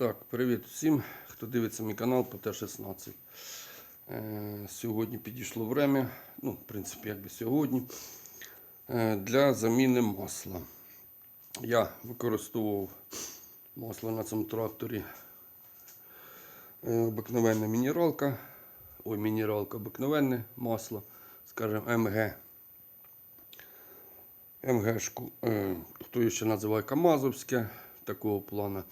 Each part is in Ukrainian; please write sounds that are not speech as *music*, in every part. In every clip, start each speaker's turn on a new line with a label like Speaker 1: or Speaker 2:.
Speaker 1: Так, привіт всім, хто дивиться мій канал по Т-16. Е, Сьогодні підійшло время, ну, в принципі, якби сьогодні, е, для заміни масла. Я використовував масло на цьому тракторі. Е, Обикновенна мінералка. Ой, мінералка, обикновенне масло, скажімо, МГ. МГшку, е, хто ще називає Камазовське, такого плану.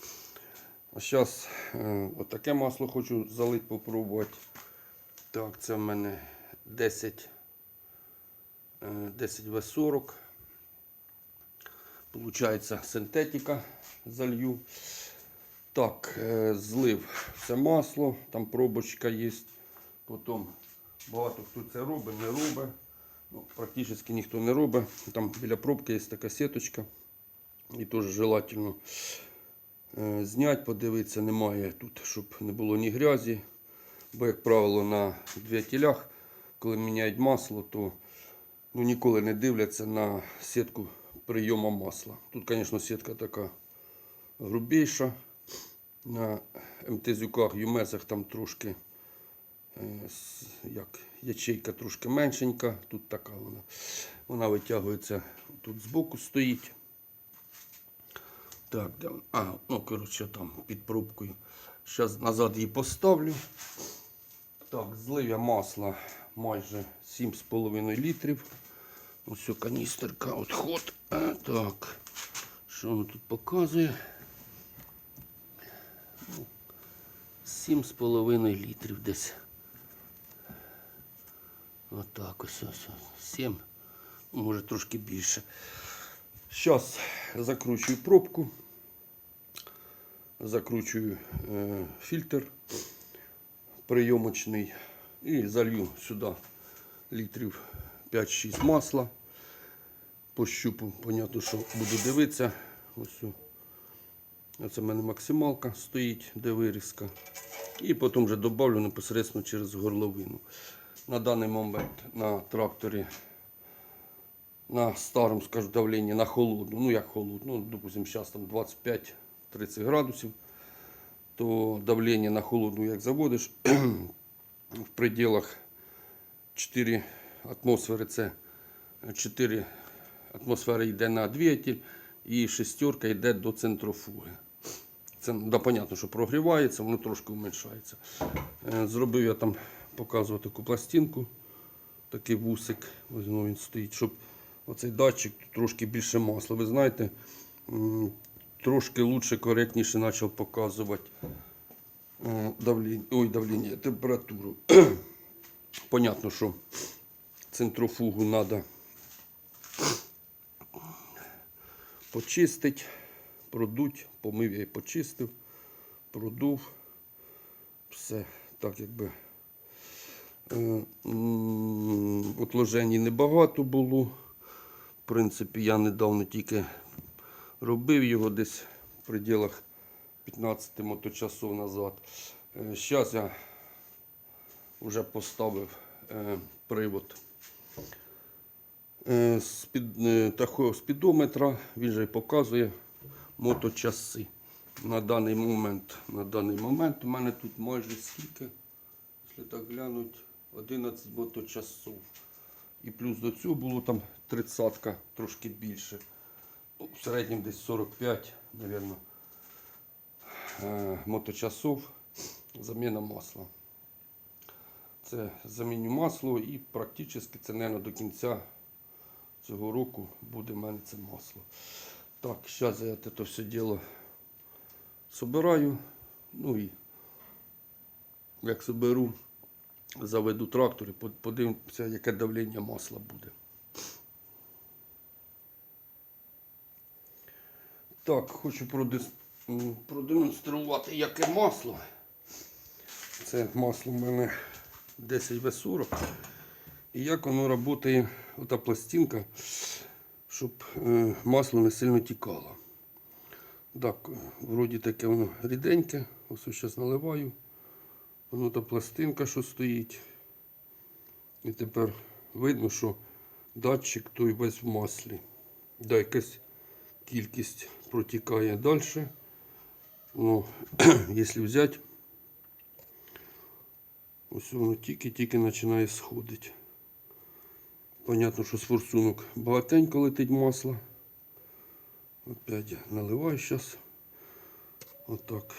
Speaker 1: Зараз е, отаке масло хочу залити, попробувати. Так, це в мене 10, е, 10 В40. Получається синтетика залью. Так, е, злив все масло, там пробочка є. Потім багато хто це робить, не робить. Ну, практично ніхто не робить. Там біля пробки є така сіточка. І теж желательно зняти, подивитися, немає тут, щоб не було ні грязі. Бо, як правило, на двигателях, коли міняють масло, то ну, ніколи не дивляться на сітку прийому масла. Тут, звісно, сітка така грубіша. На МТЗюках, ЮМЕСах там трошки е, як, ячейка трошки меншенька. Тут така вона. Вона витягується, тут збоку стоїть. Так? А, ну, коротше, там під пробкою. Зараз назад її поставлю. Так, злив я масла майже 7,5 літрів. Ось каністерка, отход. А, так. Що воно тут показує? Ну, 7,5 літрів десь. Отак ось ось. ось. 7, може трошки більше. Зараз закручую пробку, закручую е, фільтр прийомочний і залью сюди літрів 5-6 масла. Пощупу, понятно, що буду дивитися. Ось. Оце в мене максималка стоїть, де вирізка. І потім вже додавлю непосередньо через горловину. На даний момент на тракторі на старому, скажу, давленні на холодну, ну як холодну, ну, допустим, зараз там 25-30 градусів, то давлення на холодну, як заводиш, *clears throat* в пределах 4 атмосфери, це 4 атмосфери йде на двигатель і шестерка йде до центрофуги. Це да, понятно, що прогрівається, воно трошки уменшається. Е, Зробив я там, показував таку пластинку, такий вусик, ось він стоїть, щоб оцей датчик трошки більше масла. Ви знаєте, трошки лучше, коректніше почав показувати давлення, ой, давлення, температуру. *clears throat* Понятно, що центрофугу треба почистити, продуть, помив я і почистив, продув. Все так якби. Е, Отложень небагато було. Принципі, я недавно тільки робив його десь в пределах 15 моточасов назад. Зараз я вже поставив е, привод е, спід, е, такого спідометра. Він же показує моточаси. На даний момент, на даний момент у мене тут майже скільки, якщо так глянуть, 11 моточасов. І плюс до цього було там 30 трошки більше. Ну, в середньому десь 45, мабуть, моточасов заміна масла. Це заміню масло і практично це, мабуть, до кінця цього року буде в мене це масло. Так, зараз я це все діло собираю. Ну і як соберу, заведу трактор і подивимося, яке давлення масла буде. Так, хочу продемонструвати, яке масло. Це масло в мене 10 В40. І як воно працює, ота пластинка, щоб е, масло не сильно тікало. Так, е, вроді таке воно ріденьке. Ось зараз наливаю. Воно та пластинка, що стоїть. І тепер видно, що датчик той весь в маслі. Да, якась кількість протікає далі. Ну, *clears throat* якщо взяти, ось воно тільки-тільки починає сходити. Понятно, що з форсунок багатенько летить масло. Опять наливаю зараз. Отак.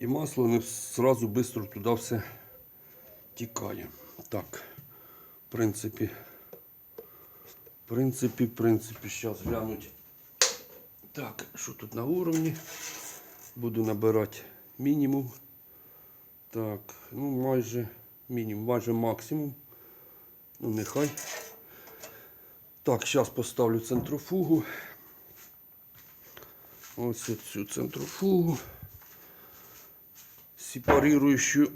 Speaker 1: І масло не сразу швидко туди все тікає. Так, в принципі, в принципі, в принципі, зараз глянуть. Так, що тут на уровні? Буду набирати мінімум. Так, ну майже мінімум, майже максимум. Ну, нехай. Так, зараз поставлю центрофугу. Ось цю центрофугу. Сепарирующую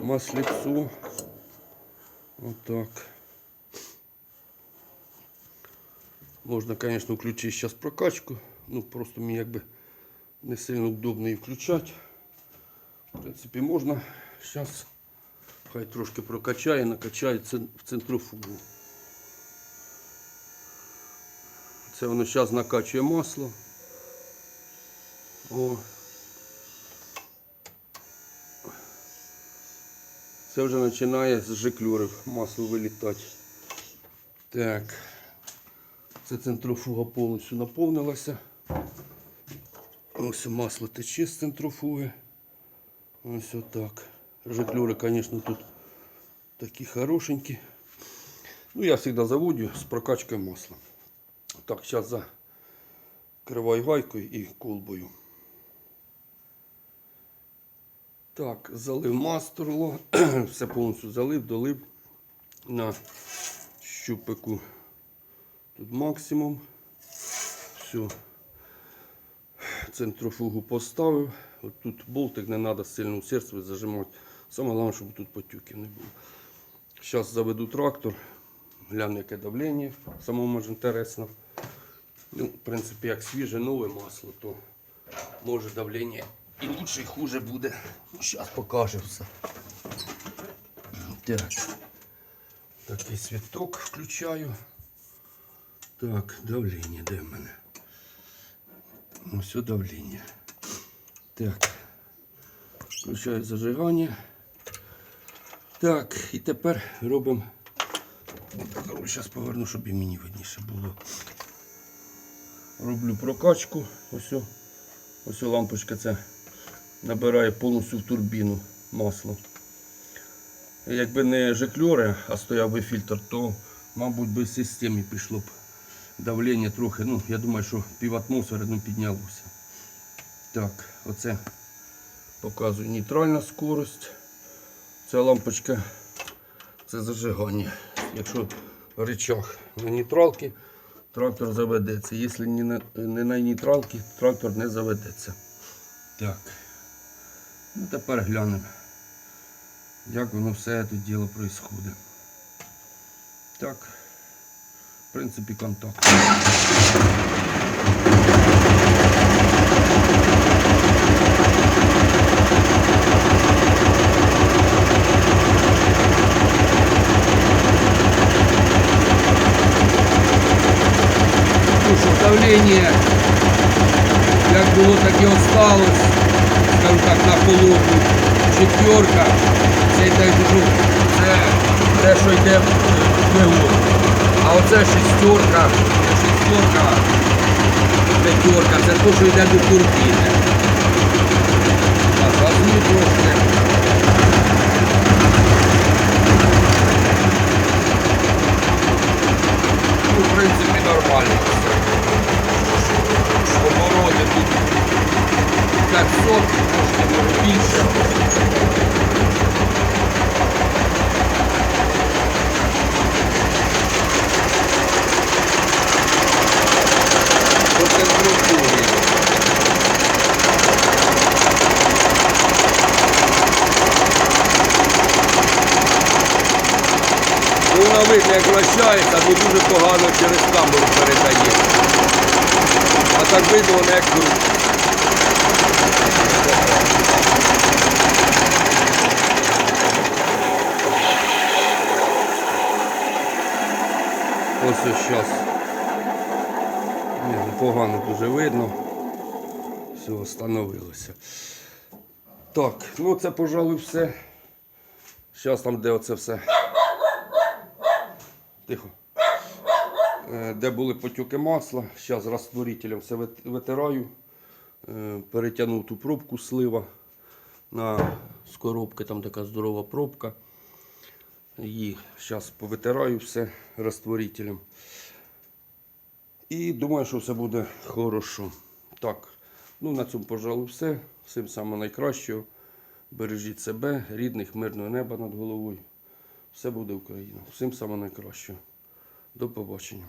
Speaker 1: маслицо. Вот так. Можна, конечно, включити сейчас прокачку. Ну, просто мені якби не сильно удобно її включати. В принципі, можна зараз хай трошки прокачає, накачає цен- в центрофугу. Це воно зараз накачує масло. О. Це вже починає з жиклюрів масло вилітати. Так. Це центрофуга повністю наповнилася. Ось масло тече з центрофуги. Ось отак. Жиклюри, звісно, тут такі хорошенькі. Ну, я завжди заводю з прокачкою масла. Так, зараз закриваю гайкою і колбою. Так, залив мастерло, *clears throat* все повністю залив, долив на щупику. Тут максимум. Все. Центрофугу поставив. От тут болтик не треба сильно в серце зажимати. Саме головне, щоб тут потюків не було. Зараз заведу трактор, гляну, яке давлення. Самому ж інтересно. Ну, в принципі, як свіже нове масло, то може давлення і лучше, і хуже буде. Зараз покажу все. Так. Такий світок включаю. Так, давлення, де в мене? Ну, все давлення. Так. Включаю зажигання. Так, і тепер робимо. Зараз поверну, щоб і мені видніше було. Роблю прокачку. Ось, ось лампочка це набирає повністю в турбіну масло. Якби не жикльори, а стояв би фільтр, то, мабуть, би в системі пішло б давлення трохи. Ну, я думаю, що пів атмосфери ну, піднялося. Так, оце показую нейтральна скорость. Ця лампочка це зажигання. Якщо речах на нейтралці, трактор заведеться. Якщо не на, не на нейтралці, трактор не заведеться. Так. Ну, тепер глянемо, як воно все це діло відбувається. Так, в принципі, контакт. Що, давлення, як було, так і осталось. Скажімо так, на холодну. Четверка. Це що це те, що йде в двигун. А оце шестерка, шестерка, п'ятерка, це те, що йде до турбіни. Так, газую трошки. Ну, в принципі, нормально все. Обороти тут 500, трошки може більше. По температурі. Ну, вона видно, як бо дуже погано через камеру передає. А так видно, вона як крутить. Ось ось зараз. Ні, Погано дуже видно. Все, остановилося. Так, ну це, пожалуй, все. Зараз там, де оце все. Тихо. Е, Де були потюки масла. Зараз розтворителем все витираю. Е, Перетягнув ту пробку слива на з коробки, там така здорова пробка. Її зараз повитираю все розтворителем. І думаю, що все буде хорошо. Так, ну на цьому, пожалуй, все. Всім найкращого. Бережіть себе, рідних, мирного неба над головою. Все буде Україна. Всім саме найкращого. До побачення.